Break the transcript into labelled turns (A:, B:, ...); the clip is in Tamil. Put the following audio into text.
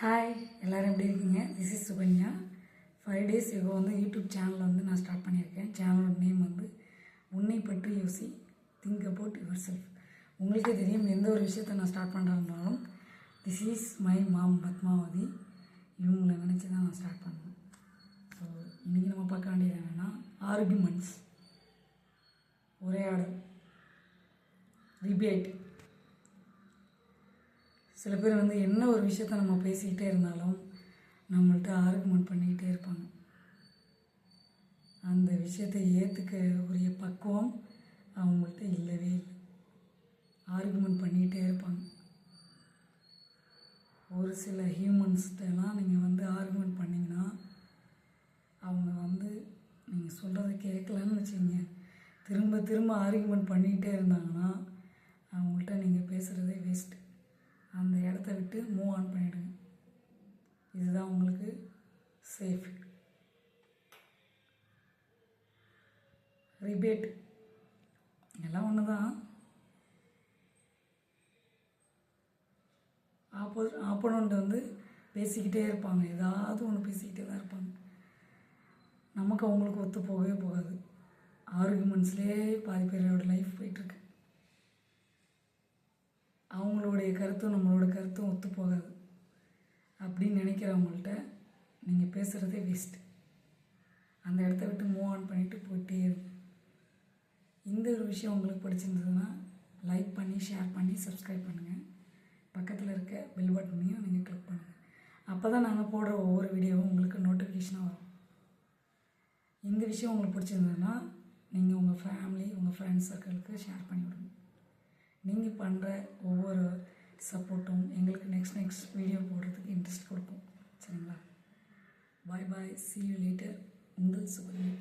A: ஹாய் எல்லோரும் எப்படி இருக்கீங்க? This is Sukanya five days இப்போ வந்து யூடியூப் சேனல் வந்து நான் ஸ்டார்ட் பண்ணியிருக்கேன். சேனலோட நேம் வந்து உன்னை பற்றி யோசி திங்க் அபவுட் யுவர் செல்ஃப் உங்களுக்கே தெரியும் எந்த ஒரு விஷயத்தை நான் start பண்ணுறதுனாலும் this is my mom Padmavathi. இவங்களை நினச்சி தான் நான் ஸ்டார்ட் பண்ணுவேன் ஸோ இன்றைக்கி நம்ம பார்க்க வேண்டியது என்னென்னா ஆர்குமெண்ட்ஸ் உரையாடல். ரிபேட் சில பேர் வந்து என்ன ஒரு விஷயத்த நம்ம பேசிக்கிட்டே இருந்தாலும் நம்மள்ட்ட ஆர்குமெண்ட் பண்ணிக்கிட்டே இருப்பாங்க. அந்த விஷயத்தை ஏற்றுக்க உரிய பக்குவம் அவங்கள்ட்ட இல்லவே இல்லை. ஆர்குமெண்ட் பண்ணிக்கிட்டே இருப்பாங்க. ஒரு சில ஹியூமன்ஸ்கிட்டலாம் நீங்கள் வந்து ஆர்குமெண்ட் பண்ணிங்கன்னா அவங்க வந்து நீங்கள் சொல்கிறத கேட்கலன்னு வச்சுக்கோங்க. திரும்ப திரும்ப ஆர்குமெண்ட் பண்ணிக்கிட்டே இருந்தாங்கன்னா அவங்கள்ட்ட நீங்கள் பேசுகிறதே வேஸ்ட்டு அந்த இடத்த விட்டு மூவ் ஆன் பண்ணிவிடுங்க இதுதான் உங்களுக்கு சேஃப் ரிபேட் எல்லாம் ஒன்று தான் ஆப்போ ஆப்போனண்ட் வந்து பேசிக்கிட்டே இருப்பாங்க. ஏதாவது ஒன்று பேசிக்கிட்டே தான் இருப்பாங்க. நமக்கு அவங்களுக்கு ஒத்து போகவே போகாது. ஆர்குமெண்ட்ஸ்லேயே பாதி பேரோட லைஃப் போயிட்டுருக்கு அவங்களுடைய கருத்தும் நம்மளோட கருத்தும் ஒத்து போகாது. அப்படின்னு நினைக்கிறவங்கள்ட்ட நீங்கள் பேசுகிறதே வேஸ்ட் அந்த இடத்த விட்டு மூவ் ஆன் பண்ணிவிட்டு போயிட்டே இருங்க இந்த ஒரு விஷயம் உங்களுக்கு பிடிச்சிருந்ததுன்னா லைக் பண்ணி ஷேர் பண்ணி சப்ஸ்கிரைப் பண்ணுங்கள் பக்கத்தில் இருக்க பெல் பட்டனையும் நீங்கள் கிளிக் பண்ணுங்கள் அப்போ தான் நாங்கள் போடுற ஒவ்வொரு வீடியோவும் உங்களுக்கு நோட்டிஃபிகேஷனாக வரும். இந்த விஷயம் உங்களுக்கு பிடிச்சிருந்ததுன்னா நீங்கள் உங்கள் ஃபேமிலி உங்கள் ஃப்ரெண்ட்ஸ் சர்க்கிளுக்கு ஷேர் பண்ணி விடுங்க நீங்கள் பண்ணுற ஒவ்வொரு சப்போர்ட்டும் எங்களுக்கு நெக்ஸ்ட் நெக்ஸ்ட் வீடியோ போடுறதுக்கு இன்ட்ரெஸ்ட் கொடுக்கும். சரிங்களா? Bye bye see you later உங்கள் சுகன்யா.